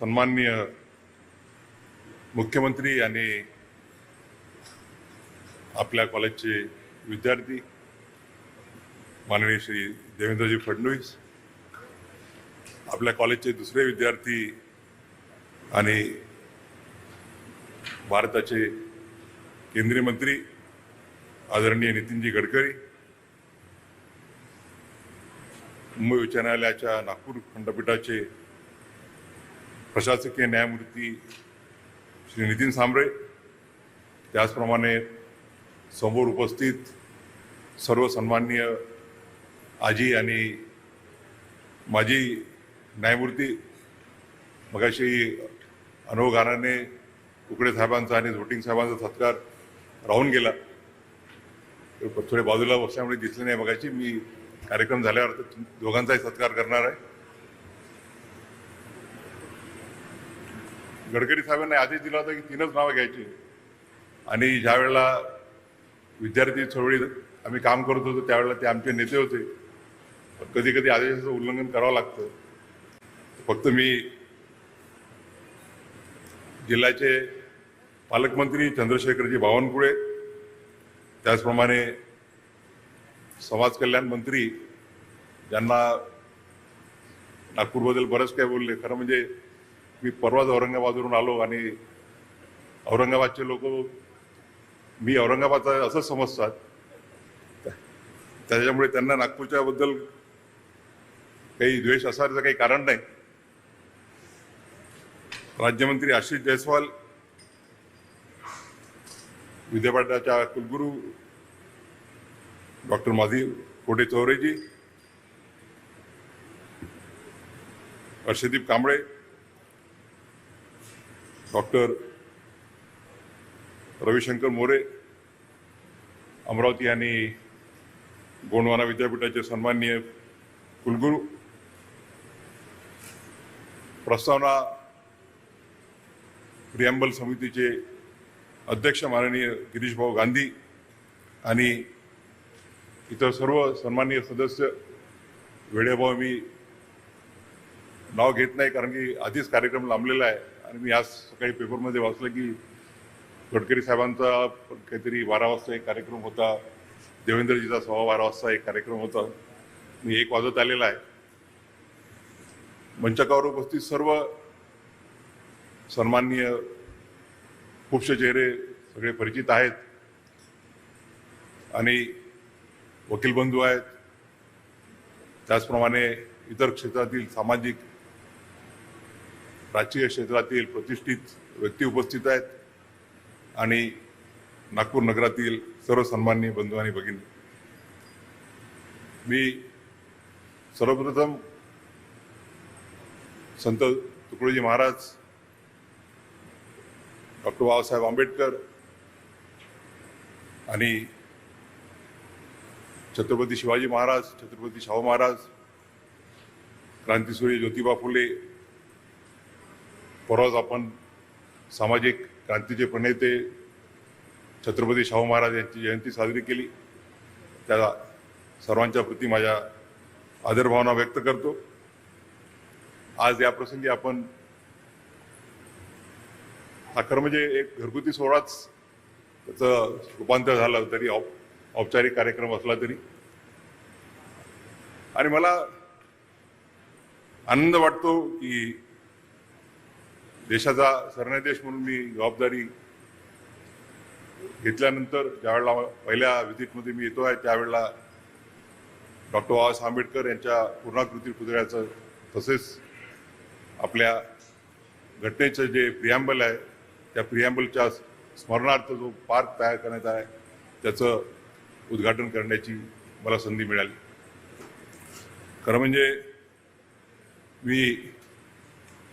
सन्माननीय मुख्यमंत्री आणि आपल्या कॉलेजचे विद्यार्थी माननीय श्री देवेंद्रजी फडणवीस आपल्या कॉलेजचे दुसरे विद्यार्थी आणि भारताचे केंद्रीय मंत्री आदरणीय नितीनजी गडकरी मुंबई उच्च न्यायालयाच्या नागपूर खंडपीठाचे प्रशासकीय न्यायमूर्ती श्री नितीन सांबरे त्याचप्रमाणे समोर उपस्थित सर्व सन्माननीय आजी आणि माजी न्यायमूर्ती मगाशी अनुभव गाराने साहेबांचा आणि झोटिंग साहेबांचा सत्कार राहून गेला. थोडे बाजूला बसल्यामुळे दिसले नाही मगाशी. मी कार्यक्रम झाल्यावर तर दोघांचाही सत्कार करणार आहे. गडकरी साहेबांना आदेश दिला होता की तीनच नावं घ्यायची. आणि ज्या वेळेला विद्यार्थी चळवळीत आम्ही काम करत होतो त्यावेळेला ते आमचे नेते होते. कधी कधी आदेशाचं उल्लंघन करावं लागतं. फक्त मी जिल्ह्याचे पालकमंत्री चंद्रशेखरजी बावनकुळे त्याचप्रमाणे समाज कल्याण मंत्री ज्यांना नागपूरबद्दल बरंच काय बोलले. खरं म्हणजे मी परवाच औरंगाबादवरून आलो आणि औरंगाबादचे लोक मी औरंगाबादचा असं समजतात. त्याच्यामुळे त्यांना नागपूरच्या बद्दल काही द्वेष असण्याचं काही कारण नाही. राज्यमंत्री आशिष जयस्वाल विद्यापीठाच्या कुलगुरू डॉक्टर माधी कोटे चौरेजी हर्षदीप कांबळे डॉक्टर रविशंकर मोरे अमरावती आणि गोंडवाना विद्यापीठाचे सन्माननीय कुलगुरू प्रस्तावना प्रियांबल समितीचे अध्यक्ष माननीय गिरीशभाऊ गांधी आणि इतर सर्व सन्माननीय सदस्य वेळेभाऊ मी नाव घेत नाही कारण की आधीच कार्यक्रम लांबलेला आहे. आणि मी आज सकाळी पेपरमध्ये वाचलं की गडकरी साहेबांचा काहीतरी बारा वाजता एक कार्यक्रम होता देवेंद्रजीचा सव्वा बारा वाजता एक कार्यक्रम होता. मी एक वाजत आलेला आहे. मंचकावर उपस्थित सर्व सन्माननीय खूपसे चेहरे सगळे परिचित आहेत. आणि वकील बंधू आहेत. त्याचप्रमाणे इतर क्षेत्रातील सामाजिक राजकीय क्षेत्रातील प्रतिष्ठित व्यक्ती उपस्थित आहेत. आणि नागपूर नगरातील सर्व सन्माननीय बंधू आणि भगिनी मी सर्वप्रथम संत तुकडोजी महाराज डॉक्टर बाबासाहेब आंबेडकर आणि छत्रपती शिवाजी महाराज छत्रपती शाहू महाराज क्रांतीसूर्य ज्योतिबा फुले परवाच आपण सामाजिक क्रांतीचे प्रणेते छत्रपती शाहू महाराज यांची जयंती साजरी केली. त्या सर्वांच्या प्रती माझ्या आदरभावना व्यक्त करतो. आज या प्रसंगी आपण हा खरं म्हणजे एक घरगुती सोहळाच त्याचं रूपांतर झालं तरी औप औपचारिक कार्यक्रम असला तरी. आणि मला आनंद वाटतो की देशाचा सरन्यायाधीश म्हणून मी जबाबदारी घेतल्यानंतर ज्यावेळेला पहिल्या व्हिजिटमध्ये मी येतो आहे त्यावेळेला डॉक्टर बाबासाहेब आंबेडकर यांच्या पूर्णाकृती पुतळ्याचं तसेच आपल्या घटनेचं जे प्रियांबल आहे त्या प्रियांबलच्या स्मरणार्थ जो पार्क तयार करण्यात आहे त्याचं उद्घाटन करण्याची मला संधी मिळाली. खरं म्हणजे मी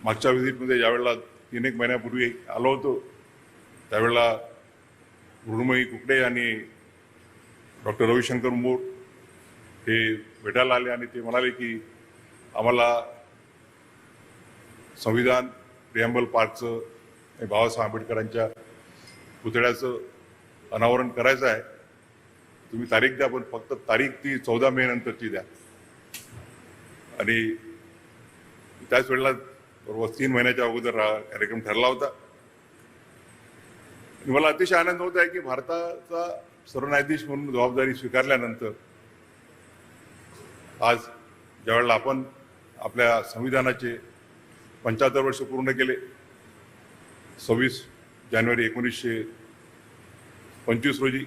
मागच्या व्हिजिटमध्ये ज्यावेळेला तीन एक महिन्यापूर्वी आलो होतो त्यावेळेला मृण्मयी कुकडे आणि डॉक्टर रविशंकर मोर हे भेटायला आले आणि ते म्हणाले की आम्हाला संविधान प्रियांबल पार्कचं आणि बाबासाहेब आंबेडकरांच्या पुतळ्याचं अनावरण करायचं आहे. तुम्ही तारीख द्या पण फक्त तारीख ती चौदा मे नंतरची द्या. आणि त्याच वेळेला बरोबर तीन महिन्याच्या अगोदर हा कार्यक्रम ठरला होता. आणि मला अतिशय आनंद होत आहे की भारताचा सरन्यायाधीश म्हणून जबाबदारी स्वीकारल्यानंतर आज ज्यावेळेला आपण आपल्या संविधानाचे पंच्याहत्तर वर्ष पूर्ण केले सव्वीस जानेवारी एकोणीसशे पंचवीस रोजी.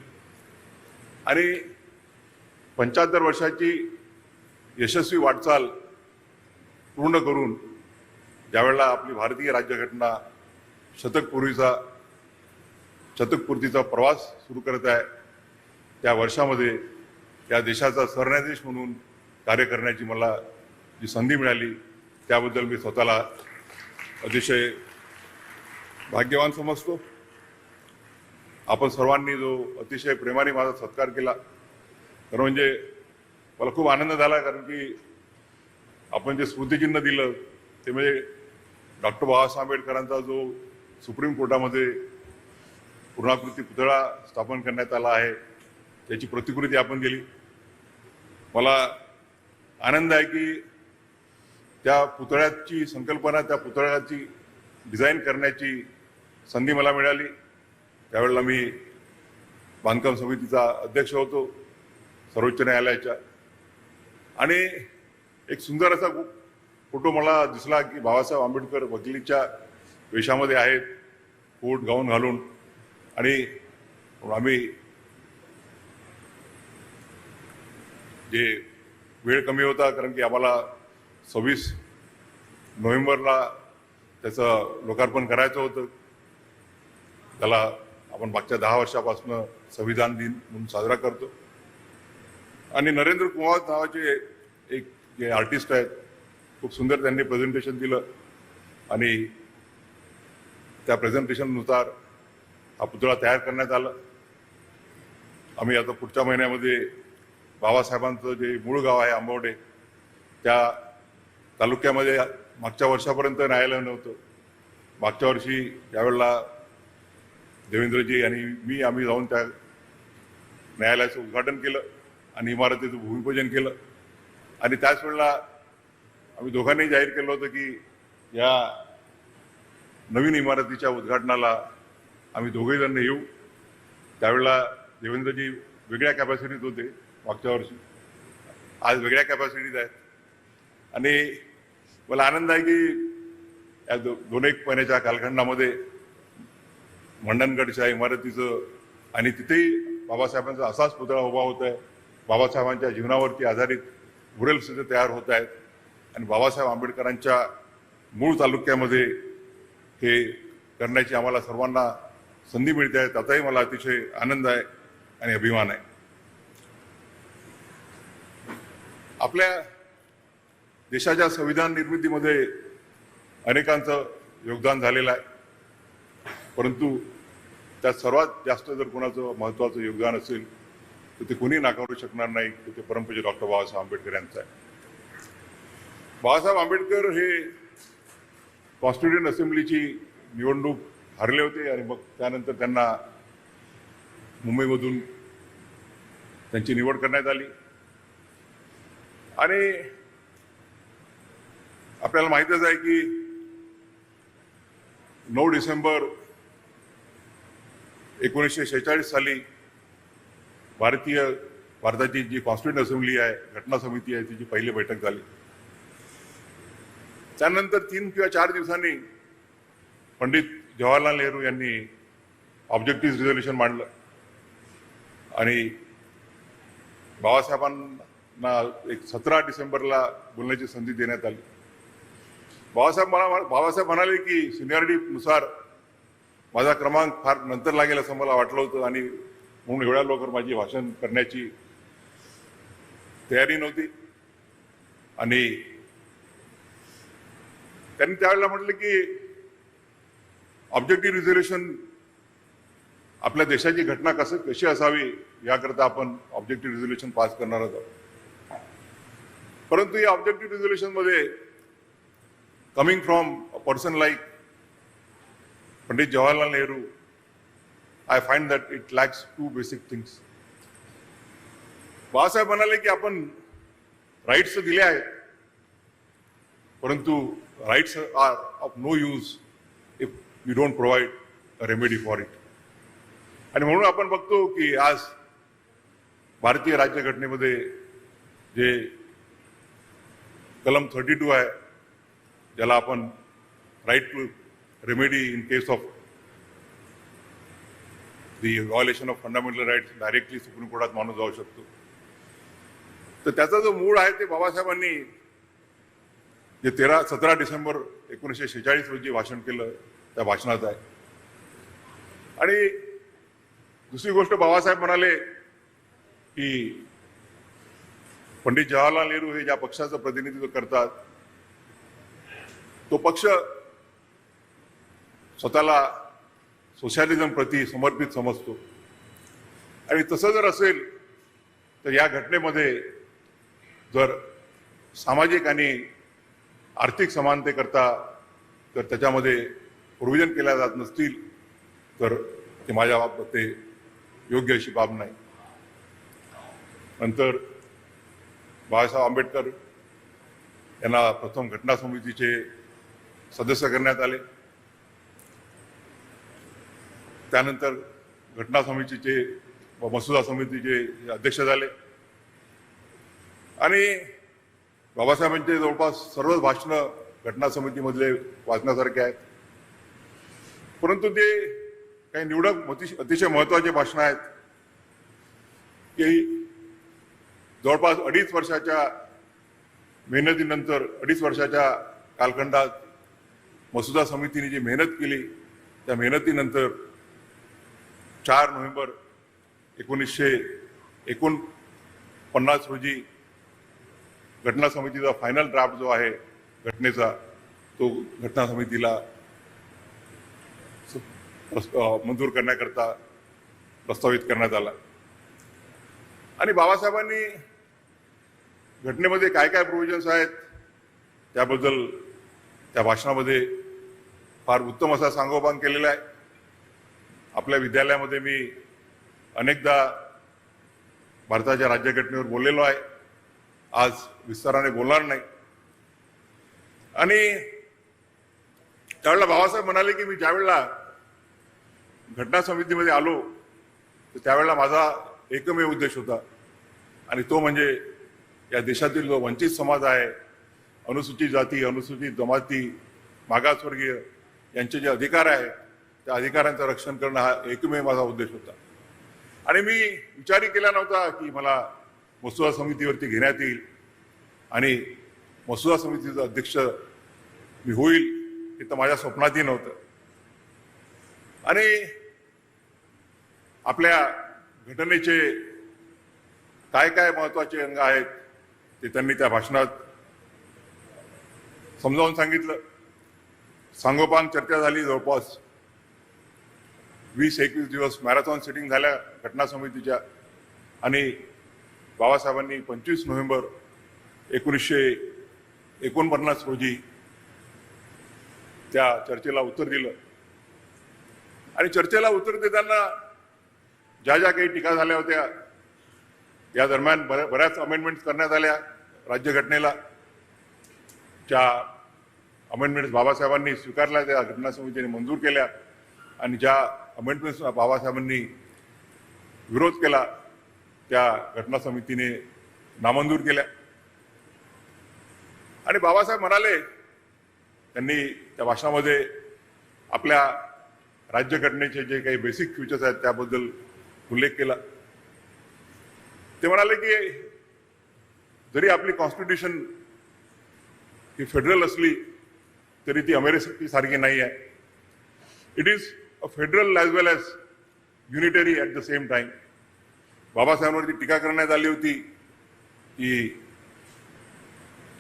आणि पंच्याहत्तर वर्षाची यशस्वी वाटचाल पूर्ण करून ज्यावेळेला आपली भारतीय राज्यघटना शतकपूर्वीचा शतकपूर्तीचा प्रवास सुरू करत आहे त्या वर्षामध्ये या देशाचा सरन्यायाधीश म्हणून कार्य करण्याची मला जी संधी मिळाली त्याबद्दल मी स्वतःला अतिशय भाग्यवान समजतो. आपण सर्वांनी जो अतिशय प्रेमाने माझा सत्कार केला तर म्हणजे मला खूप आनंद झाला कारण की आपण जे स्मृतिचिन्ह दिलं ते म्हणजे डॉक्टर बाबासाहेब आंबेडकरांचा जो सुप्रीम कोर्टामध्ये पूर्णाकृती पुतळा स्थापन करण्यात आला आहे त्याची प्रतिकृती आपण दिली. मला आनंद आहे की त्या पुतळ्याची संकल्पना त्या पुतळ्याची डिझाईन करण्याची संधी मला मिळाली. त्यावेळेला मी बांधकाम समितीचा अध्यक्ष होतो सर्वोच्च न्यायालयाच्या. आणि एक सुंदर असा फोटो मला दिसला की बाबासाहेब आंबेडकर वकिलीच्या वेशामध्ये आहेत कोट गाऊन घालून. आणि आम्ही जे वेळ कमी होता कारण की आम्हाला सव्वीस नोव्हेंबरला त्याचं लोकार्पण करायचं होतं. त्याला आपण मागच्या दहा वर्षापासून संविधान दिन म्हणून साजरा करतो. आणि नरेंद्र कुमार नावाचे एक जे आर्टिस्ट आहेत खूप सुंदर त्यांनी प्रेझेंटेशन दिलं. आणि त्या प्रेझेंटेशननुसार हा पुतळा तयार करण्यात आला. आम्ही आता पुढच्या महिन्यामध्ये बाबासाहेबांचं जे मूळ गाव आहे आंबवडे त्या तालुक्यामध्ये मागच्या वर्षापर्यंत न्यायालय नव्हतं. मागच्या वर्षी त्यावेळेला देवेंद्रजी आणि मी आम्ही जाऊन त्या न्यायालयाचं उद्घाटन केलं आणि इमारतीचं भूमिपूजन केलं. आणि त्याच वेळेला आम्ही दोघांनी जाहीर केलं होतं की या नवीन इमारतीच्या उद्घाटनाला आम्ही दोघेजण येऊ. त्यावेळेला देवेंद्रजी वेगळ्या कॅपॅसिटीत होते मागच्या वर्षी. आज वेगळ्या कॅपॅसिटीत आहेत. आणि मला आनंद आहे की या दो दोन एक महिन्याच्या कालखंडामध्ये मंडणगडच्या इमारतीचं आणि तिथेही बाबासाहेबांचा असाच पुतळा उभा होत आहे बाबासाहेबांच्या जीवनावरती आधारित मुरेल सुद्धा तयार होत आहेत. आणि बाबासाहेब आंबेडकरांच्या मूळ तालुक्यामध्ये हे करण्याची आम्हाला सर्वांना संधी मिळते आहे. त्याचाही मला अतिशय आनंद आहे आणि अभिमान आहे. आपल्या देशाच्या संविधान निर्मितीमध्ये अनेकांचं योगदान झालेलं आहे. परंतु त्यात सर्वात जास्त जर कोणाचं महत्त्वाचं योगदान असेल तर ते कोणी नाकारू शकणार नाही की ते परमपूज्य डॉक्टर बाबासाहेब आंबेडकर यांचं आहे. बाबासाहेब आंबेडकर हे कॉन्स्टिट्युशन असेंब्लीची निवडणूक हरले होते आणि मग त्यानंतर त्यांना मुंबईमधून त्यांची निवड करण्यात आली. आणि आपल्याला माहितच आहे की नऊ डिसेंबर एकोणीसशे शेहेचाळीस साली भारतीय भारताची जी कॉन्स्टिट्युंट असेंब्ली आहे घटना समिती आहे तिची पहिली बैठक झाली. त्यानंतर तीन किंवा चार दिवसांनी पंडित जवाहरलाल नेहरू यांनी ऑब्जेक्टिव्ह रिझोल्युशन मांडलं. आणि बाबासाहेबांना एक सतरा डिसेंबरला बोलण्याची संधी देण्यात आली. बाबासाहेब मला बाबासाहेब म्हणाले की सिनियरिटीनुसार माझा क्रमांक फार नंतर लागेल असं मला वाटलं होतं आणि म्हणून एवढ्या लवकर माझी भाषण करण्याची तयारी नव्हती. आणि त्यांनी त्यावेळेला म्हटलं की ऑब्जेक्टिव्ह रिझर्वेशन आपल्या देशाची घटना कसं कशी असावी याकरता आपण ऑब्जेक्टिव्ह रिझोल्युशन पास करणार आहोत. परंतु या objective रिझोल्युशनमध्ये coming from a person like Pandit Jawaharlal Nehru I find that it lacks two basic things Balasaheb म्हणाले की आपण राईट्स दिले आहेत परंतु rights are of no use if you don't provide a remedy for it. आणि म्हणून आपण बघतो की आज भारतीय राज्यघटनेमध्ये जे कलम थर्टी टू आहे ज्याला आपण right to remedy in case of the violation of fundamental rights directly supreme कोर्टात माणूस जाऊ शकतो तर त्याचा जो मूळ आहे ते बाबासाहेबांनी जे तेरा सतरा डिसेंबर एकोणीसशे शेहेचाळीस रोजी भाषण केलं त्या भाषणात आहे. आणि दुसरी गोष्ट बाबासाहेब म्हणाले की पंडित जवाहरलाल नेहरू हे ज्या पक्षाचं प्रतिनिधित्व करतात तो पक्ष स्वतःला सोशलिझम प्रती समर्पित समजतो. आणि तसं जर असेल तर या घटनेमध्ये जर सामाजिक आणि आर्थिक समानतेकरता जर त्याच्यामध्ये प्रोव्हिजन केल्या जात नसतील तर ते माझ्या बाबत ते योग्य अशी बाब नाही. नंतर बाबासाहेब आंबेडकर यांना प्रथम घटना समितीचे सदस्य करण्यात आले. त्यानंतर घटना समितीचे व मसुदा समितीचे अध्यक्ष झाले. आणि बाबासाहेबांचे जवळपास सर्वच भाषणं घटना समितीमधले वाचण्यासारखे आहेत. परंतु ते काही निवडक अतिशय अतिशय महत्त्वाचे भाषणं आहेत. की जवळपास अडीच वर्षाच्या मेहनतीनंतर अडीच वर्षाच्या कालखंडात मसुदा समितीने जी मेहनत केली त्या मेहनतीनंतर चार नोव्हेंबर एकोणीसशे एकोणपन्नास रोजी घटना समितीचा फायनल ड्राफ्ट जो आहे घटनेचा तो घटना समितीला मंजूर करण्याकरता प्रस्तावित करण्यात आला. आणि बाबासाहेबांनी घटनेमध्ये काय काय प्रोव्हिजन्स आहेत त्याबद्दल त्या भाषणामध्ये फार उत्तम असा सांगोपांग केलेला आहे. आपल्या विद्यालयामध्ये मी अनेकदा भारताच्या राज्यघटनेवर बोललेलो आहे. आज विस्ताराने बोलणार नाही. आणि त्यावेळेला बाबासाहेब म्हणाले की मी ज्यावेळेला घटना समितीमध्ये आलो तर त्यावेळेला माझा एकमेव उद्देश होता. आणि तो म्हणजे या देशातील जो वंचित समाज आहे अनुसूचित जाती अनुसूचित जमाती मागासवर्गीय यांचे जे अधिकार आहे त्या अधिकारांचं रक्षण करणं हा एकमेव माझा उद्देश होता. आणि मी विचारही केला नव्हता की मला मसुदा समितीवरती घेण्यात येईल. आणि मसुदा समितीचा अध्यक्ष मी होईल हे तर माझ्या स्वप्नातही नव्हतं आणि आपल्या घटनेचे काय काय महत्त्वाचे अंग आहेत ते त्यांनी त्या भाषणात समजावून सांगितलं. सांगोपांग चर्चा झाली जवळपास वीस एकवीस दिवस मॅरेथॉन सिटिंग झाल्या घटना समितीच्या. आणि बाबासाहेबांनी पंचवीस नोव्हेंबर एकोणीसशे एकोणपन्नास रोजी त्या चर्चेला उत्तर दिलं. आणि चर्चेला उत्तर देताना ज्या ज्या काही टीका झाल्या होत्या या दरम्यान बऱ्या बऱ्याच अमेंडमेंट्स करण्यात आल्या राज्यघटनेला. ज्या अमेंडमेंट्स बाबासाहेबांनी स्वीकारल्या त्या घटना समितीने मंजूर केल्या आणि ज्या अमेंडमेंट्स बाबासाहेबांनी विरोध केला त्या घटना समितीने नामंजूर केल्या. आणि बाबासाहेब म्हणाले त्यांनी त्या भाषणामध्ये आपल्या राज्यघटनेचे जे काही बेसिक फ्युचर्स आहेत त्याबद्दल उल्लेख केला. ते म्हणाले की जरी आपली कॉन्स्टिट्यूशन ही फेडरल असली तरी ती अमेरिकी सारखी नाही आहे. It is a federal as well as unitary at the same time बाबासाहेबांवरती टीका करण्यात आली होती की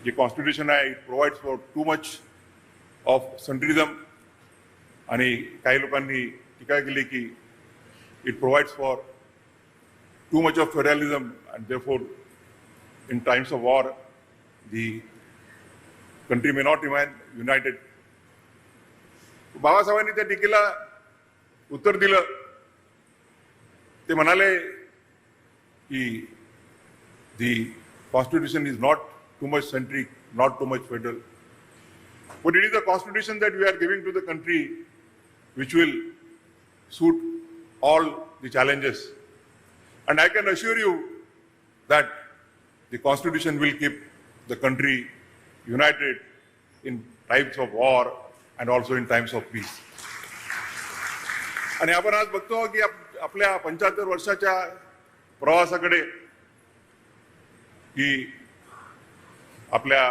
जे कॉन्स्टिट्यूशन आहे it provides for too much of centrism आणि काही लोकांनी टीका केली की it provides for too much of of and therefore in times of war the country may not remain united बाबासाहेबांनी त्या टीकेला उत्तर दिलं. ते म्हणाले की the constitution is not Too much centric not too much federal But it is the constitution that we are giving to the country which will suit all the challenges. And I can assure you that the constitution will keep the country united in times of war and also in times of peace. आणि आपण आज बघतो की आप- आपल्या पंच्याहत्तर वर्षाच्या प्रवासाकडे की आपल्या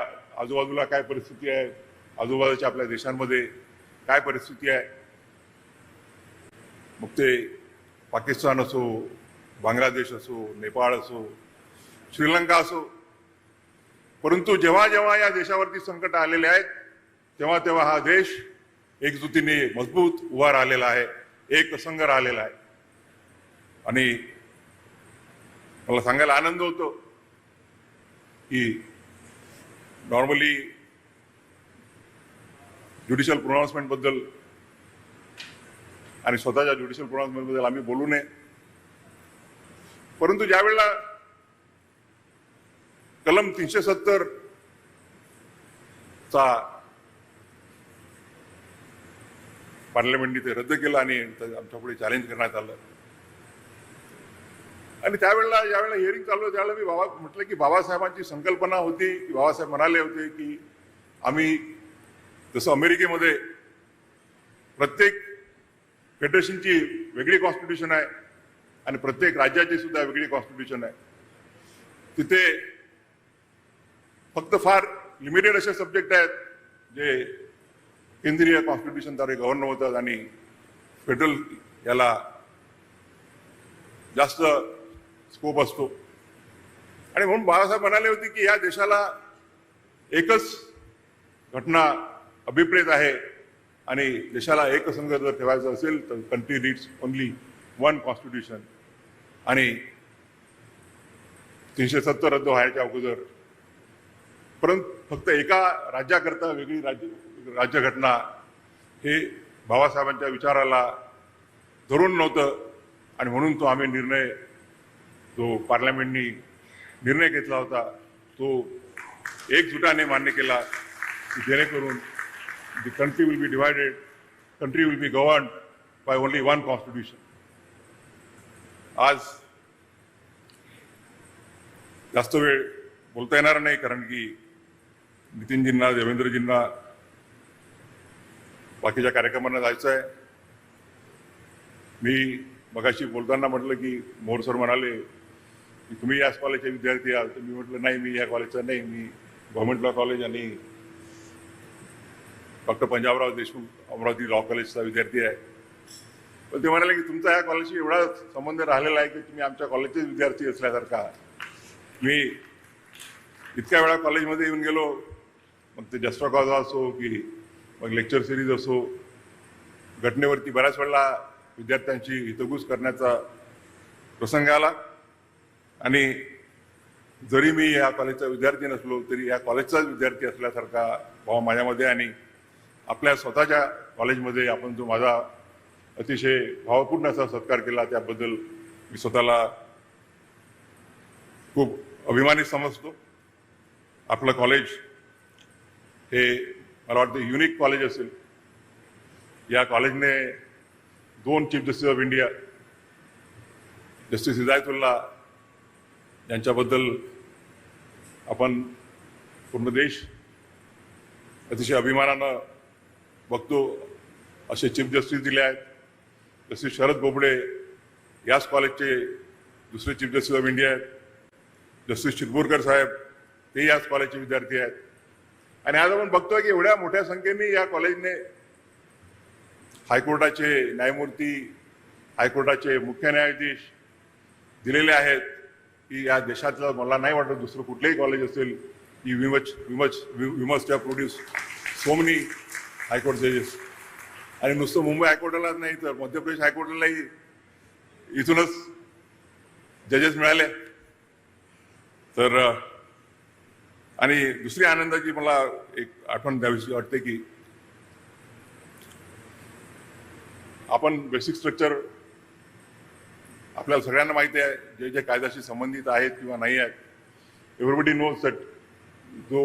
आजूबाजूला काय परिस्थिती आहे? आजूबाजूच्या आपल्या देशांमध्ये काय परिस्थिती आहे? मग ते पाकिस्तान असो बांगलादेश असो नेपाळ असो श्रीलंका असो. परंतु जेव्हा जेव्हा या देशावरती संकट आलेले आहेत तेव्हा तेव्हा हा देश एकजुटीने मजबूत उभा राहिलेला आहे एक संघ राहिलेला आहे. आणि मला सांगायला आनंद होतो की नॉर्मली ज्युडिशियल प्रोनाउन्समेंटबद्दल आणि स्वतःच्या ज्युडिशियल प्रोनाउन्समेंटबद्दल आम्ही बोलू नये. परंतु ज्या वेळेला कलम तीनशे सत्तर चा पार्लमेंटने ते रद्द केलं आणि आमच्यापुढे चॅलेंज करण्यात आलं आणि त्यावेळेला ज्यावेळेला हिअरिंग चालू त्यावेळेला मी बाबा म्हटलं की बाबासाहेबांची संकल्पना होती की बाबासाहेब म्हणाले होते की आम्ही जसं अमेरिकेमध्ये प्रत्येक फेडरेशनची वेगळी कॉन्स्टिट्यूशन आहे आणि प्रत्येक राज्याची सुद्धा वेगळी कॉन्स्टिट्यूशन आहे. तिथे फक्त फार लिमिटेड असे सब्जेक्ट आहेत जे केंद्रीय कॉन्स्टिट्यूशनद्वारे गव्हर्न होतात आणि फेडरल याला जास्त स्कोप असतो. आणि म्हणून बाळासाहेब म्हणाले होते की या देशाला एकच घटना अभिप्रेत आहे आणि देशाला एकसंघ जर ठेवायचा असेल तर country needs only one constitution आणि तीनशे सत्तर रद्द व्हायच्या अगोदर. परंतु फक्त एका राज्याकरता वेगळी राज्य राज्यघटना हे बाबासाहेबांच्या विचाराला धरून नव्हतं आणि म्हणून तो आम्ही निर्णय जो पार्लमेंटनी निर्णय घेतला होता तो एकजुटाने मान्य केला की जेणेकरून the country will be divided country will be govern by only one constitution आज जास्त वेळ बोलता येणार नाही कारण की नितीनजींना देवेंद्रजींना बाकीच्या कार्यक्रमांना जायचं आहे. मी मगाशी बोलताना म्हटलं की मोर सर म्हणाले की तुम्ही याच कॉलेजचे विद्यार्थी आहात. तर मी म्हटलं नाही मी या कॉलेजचा नाही मी गव्हर्मेंट लॉ कॉलेज आणि डॉक्टर पंजाबराव देशमुख अमरावती लॉ कॉलेजचा विद्यार्थी आहे. पण ते म्हणाले की तुमचा या कॉलेजशी एवढा संबंध राहिलेला आहे की तुम्ही आमच्या कॉलेजचेच विद्यार्थी असल्यासारखा. मी इतक्या वेळा कॉलेजमध्ये येऊन गेलो. मग ते जस्टा कॉज असो की मग लेक्चर सिरीज असो घटनेवरती बऱ्याच वेळेला विद्यार्थ्यांची हितगुज करण्याचा प्रसंग आला. आणि जरी मी या कॉलेजचा विद्यार्थी नसलो तरी या कॉलेजचाच विद्यार्थी असल्यासारखा भाव माझ्यामध्ये आणि आपल्या स्वतःच्या कॉलेजमध्ये आपण जो माझा अतिशय भावपूर्ण असा सत्कार केला त्याबद्दल मी स्वतःला खूप अभिमानी समजतो. आपलं कॉलेज हे मला वाटतं युनिक कॉलेज असेल. या कॉलेजने दोन chief justice of India justice Hidayatullah यांच्याबद्दल आपण पूर्ण देश अतिशय अभिमानानं बघतो. असे चीफ जस्टिस दिले आहेत. जस्टिस शरद बोबडे याच कॉलेजचे दुसरे चीफ जस्टिस ऑफ इंडिया आहेत. जस्टिस चिरबुरकर साहेब ते याच कॉलेजचे विद्यार्थी आहेत. आणि आज आपण बघतोय की एवढ्या मोठ्या संख्येने या कॉलेजने हायकोर्टाचे न्यायमूर्ती हायकोर्टाचे मुख्य न्यायाधीश दिलेले आहेत. की या देशातलं मला नाही वाटत दुसरं कुठलंही कॉलेज असेल. की we must we must we must have produce so many high court जजेस आणि नुसतं मुंबई हायकोर्टालाच नाही तर मध्य प्रदेश हायकोर्टालाही इथूनच जजेस मिळाले. तर आणि दुसरी आनंदाची मला एक आठवण द्यावीशी वाटते की आपण बेसिक स्ट्रक्चर आपल्याला सगळ्यांना माहिती आहे जे जे कायद्याशी संबंधित आहेत किंवा नाही आहेत एव्हरीबडी नोज दॅट जो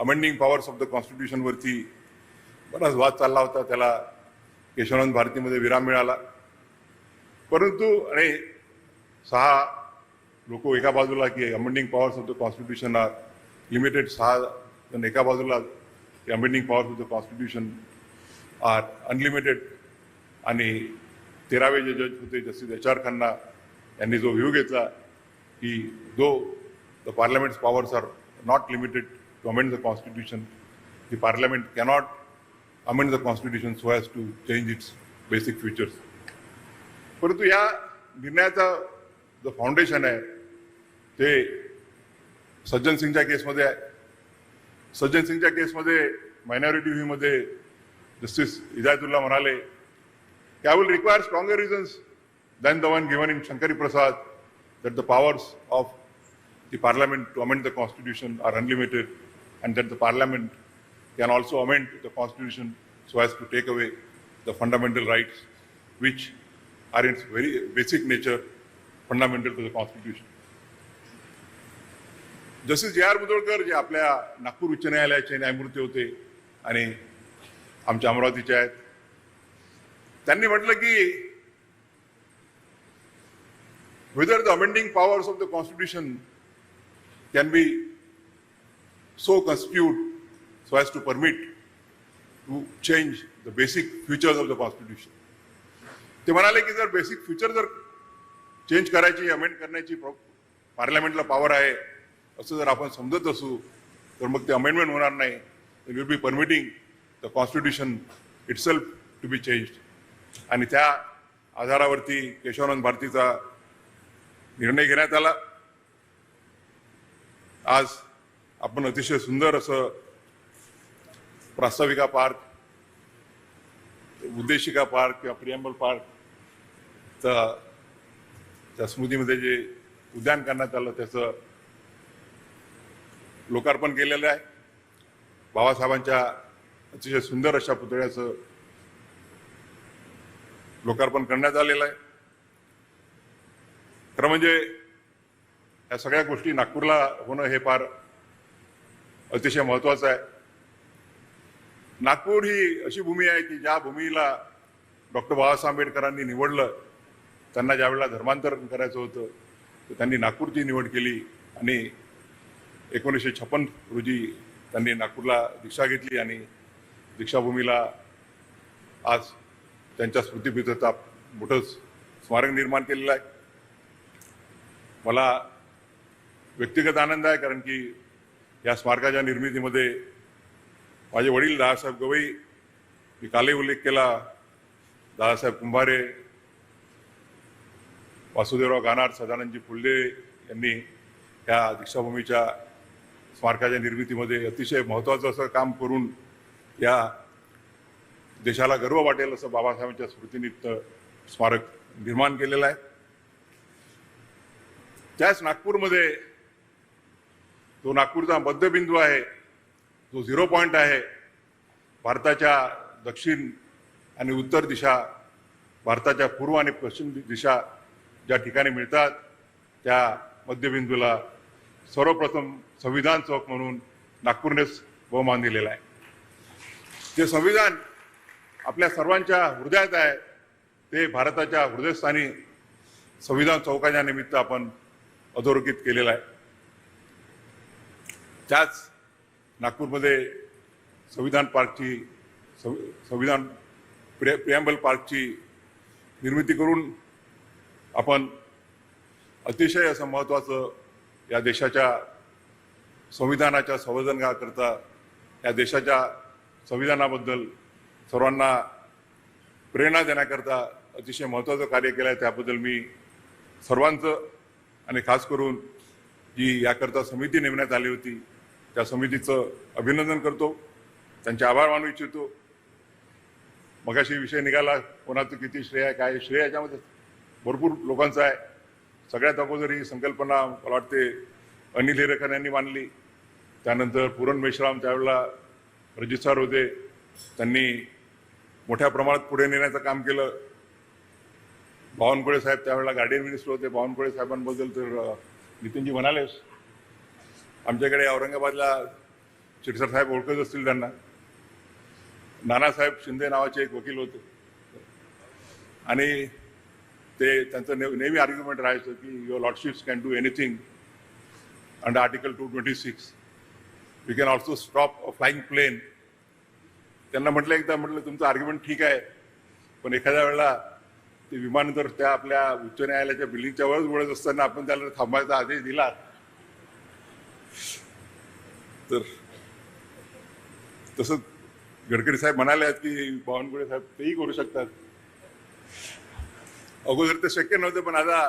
अमेंडिंग पॉवर्स ऑफ द कॉन्स्टिट्यूशनवरती बराच वाद चालला होता त्याला केशवानंद भारतीमध्ये विराम मिळाला. परंतु आणि सहा लोक एका बाजूला की amending powers of the constitution are limited सहा जण एका बाजूला की amending powers of the constitution are unlimited आणि तेरावे जे जज होते जस्टिस एच आर खन्ना यांनी जो व्ह्यू घेतला की though the parliament's powers are not limited to amend the constitution the parliament cannot amend the constitution so has to change its basic features परंतु या निर्णयाचा जो फाउंडेशन आहे ते सज्जन सिंगच्या केसमध्ये आहे. सज्जन सिंगच्या केसमध्ये मायनॉरिटी व्ह्यूमध्ये जस्टिस इजायतुल्ला म्हणाले I will require stronger reasons than the one given in Shankari Prasad that the powers of the parliament to amend the constitution are unlimited and that the parliament can also amend the constitution so as to take away the fundamental rights which are in its very basic nature fundamental to the constitution. Justice J R Mudholkar जे आपल्या नागपूर उच्च न्यायालयाचे न्यायमूर्ती होते आणि आमच्या अमरावतीचे आहेत त्यांनी म्हटलं की whether the amending powers of the constitution can be so constitute so as to permit to change the basic features of the constitution ते म्हणाले की जर बेसिक फ्युचर जर चेंज करायची अमेंड करण्याची पार्लमेंटला पॉवर आहे असं जर आपण समजत असू तर मग ते अमेंडमेंट होणार नाही. Will be permitting the constitution itself to be changed आणि त्या आधारावरती केशवानंद भारतीचा निर्णय घेण्यात आला. आज आपण अतिशय सुंदर असं प्रास्ताविका पार्क उद्देशिका पार्क किंवा प्रियंबल पार्क त्या स्मृतीमध्ये जे उद्यान करण्यात आलं त्याचं लोकार्पण केलेलं आहे. बाबासाहेबांच्या अतिशय सुंदर अशा पुतळ्याचं लोकार्पण करण्यात आलेलं आहे. खरं म्हणजे या सगळ्या गोष्टी नागपूरला होणं हे फार अतिशय महत्वाचं आहे. नागपूर ही अशी भूमी आहे की ज्या भूमीला डॉक्टर बाबासाहेब आंबेडकरांनी निवडलं त्यांना ज्या वेळेला करायचं होतं तर त्यांनी नागपूरची निवड केली आणि एकोणीसशे छप्पन रोजी त्यांनी नागपूरला दीक्षा घेतली आणि दीक्षाभूमीला आज त्यांच्या स्मृतिपितता मोठं स्मारक निर्माण केलेलं आहे. मला व्यक्तिगत आनंद आहे कारण की या स्मारकाच्या निर्मितीमध्ये माझे वडील दादासाहेब गवई मी कालही उल्लेख केला दादासाहेब कुंभारे वासुदेवराव गानार सदानंदजी फुल्ले यांनी या दीक्षाभूमीच्या स्मारकाच्या निर्मितीमध्ये अतिशय महत्त्वाचं असं काम करून या देशाला गर्व वाटेल असं बाबासाहेबांच्या स्मृतीनिमित्त स्मारक निर्माण केलेलं आहे. त्याच नागपूरमध्ये जो नागपूरचा मध्यबिंदू आहे जो झिरो पॉईंट आहे भारताच्या दक्षिण आणि उत्तर दिशा भारताच्या पूर्व आणि पश्चिम दिशा ज्या ठिकाणी मिळतात त्या मध्यबिंदूला सर्वप्रथम संविधान चौक म्हणून नागपूरनेच बहुमान दिलेला आहे. ते संविधान आपल्या सर्वांच्या हृदयात आहे. ते भारताच्या हृदयस्थानी संविधान चौकाच्या निमित्त आपण अधोरेखित केलेलं आहे. त्याच नागपूरमध्ये संविधान पार्कची संवि- संविधान प्रि प्रियांबल पार्कची निर्मिती करून आपण अतिशय असं महत्त्वाचं या देशाच्या संविधानाच्या संवर्धनाकरता या देशाच्या संविधानाबद्दल सर्वांना प्रेरणा देण्याकरता अतिशय महत्त्वाचं कार्य केलं आहे त्याबद्दल मी सर्वांचं आणि खास करून जी याकरता समिती नेमण्यात आली होती त्या समितीचं अभिनंदन करतो. त्यांचे आभार मानू इच्छितो. मगाशी विषय निघाला कोणाचं किती श्रेय आहे काय आहे. श्रेय याच्यामध्ये भरपूर लोकांचं आहे. सगळ्यात अगोदर ही संकल्पना मला वाटते अनिल हिरेकर यांनी मांडली. त्यानंतर पुरण मेश्राम त्यावेळेला रजिस्ट्रार होते. त्यांनी मोठ्या प्रमाणात पुढे नेण्याचं काम केलं. बावनकुळे साहेब त्यावेळेला गार्डियन मिनिस्टर होते. बावनकुळे साहेबांबद्दल तर नितीनजी म्हणालेस आमच्याकडे औरंगाबादला चिटसर साहेब ओळखत असतील त्यांना. नानासाहेब शिंदे नावाचे एक वकील होते. आणि ते त्यांचं ने- नेहमी आर्ग्युमेंट राहायचं की your lordships can do anything under article two twenty six we can also stop a flying plane त्यांना म्हटलं एकदा म्हटलं तुमचं आर्ग्युमेंट ठीक आहे. पण एखाद्या वेळेला ते विमान जर त्या आपल्या उच्च न्यायालयाच्या बिल्डिंगच्या वरच उडत असताना आपण त्याला थांबायचा आदेश दिला तर तसंच गडकरी साहेब म्हणाले आहेत की बावनकुळे साहेब तेही करू शकतात. अगोदर ते शक्य नव्हतं पण आता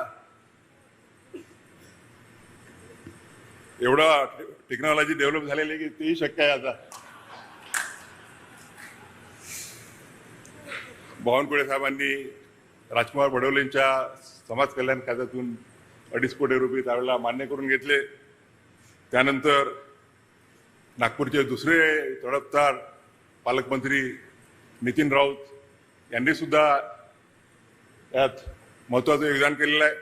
एवढा टेक्नॉलॉजी डेव्हलप झालेली आहे की तेही शक्य आहे आता. बावनकुळे साहेबांनी राजकुमार बडोलेंच्या समाज कल्याण खात्यातून अडीच कोटी रुपये त्यावेळेला मान्य करून घेतले. त्यानंतर नागपूरचे दुसरे तडफदार पालकमंत्री नितीन राऊत यांनी सुद्धा यात महत्त्वाचं योगदान केलेलं आहे.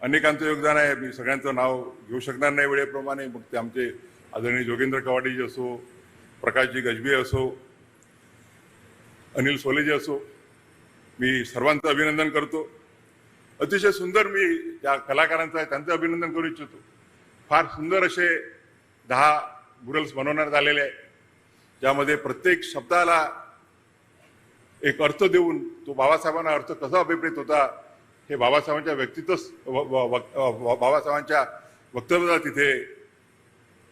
अनेकांचं योगदान आहे. मी सगळ्यांचं नाव घेऊ शकणार नाही वेळेप्रमाणे. मग ते आमचे आदरणीय जोगेंद्र कवाडीजी असो प्रकाशजी गजबी असो अनिल सोलेजी असो मी सर्वांचं अभिनंदन करतो. अतिशय सुंदर मी ज्या कलाकारांचं आहे त्यांचं अभिनंदन करू इच्छितो. फार सुंदर असे दहा मुरल्स बनवण्यात आलेले आहे ज्यामध्ये प्रत्येक शब्दाला एक अर्थ देऊन तो बाबासाहेबांना अर्थ कसा अभिप्रेत होता हे बाबासाहेबांच्या व्यक्तित्वच व- व- बाबासाहेबांच्या वक्तव्याला तिथे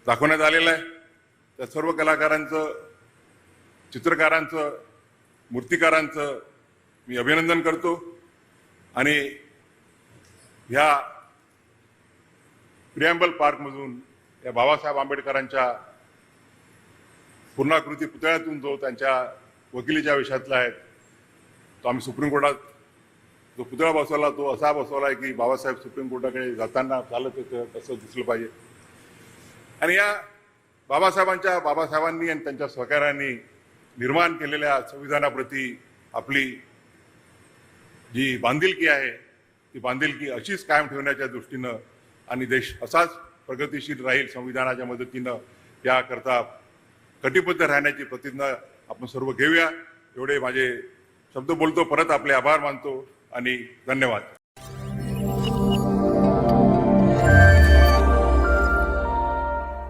दाखवण्यात आलेलं आहे. त्या सर्व कलाकारांचं चित्रकारांचं मूर्तिकारांचं मी अभिनंदन करतो. आणि ह्या प्रियांबल पार्कमधून या बाबासाहेब आंबेडकरांच्या पूर्णाकृती पुतळ्यातून जो त्यांच्या वकिलीच्या विषयातला आहे तो आम्ही सुप्रीम कोर्टात जो पुतळा बसवला तो असा बसवला आहे की बाबासाहेब सुप्रीम कोर्टाकडे जाताना चालत होतं तसं दिसलं पाहिजे. आणि या बाबासाहेबांच्या बाबासाहेबांनी आणि त्यांच्या सहकाऱ्यांनी निर्माण केलेल्या संविधानाप्रती आपली जी बांधिलकी आहे ती बांधिलकी अशीच कायम ठेवण्याच्या दृष्टीनं आणि देश असाच प्रगतिशील राहील संविधानाच्या मदतीनं याकरता कटिबद्ध राहण्याची प्रतिज्ञा आपण सर्व घेऊया. एवढे माझे शब्द बोलतो. परत आपले आभार मानतो आणि धन्यवाद.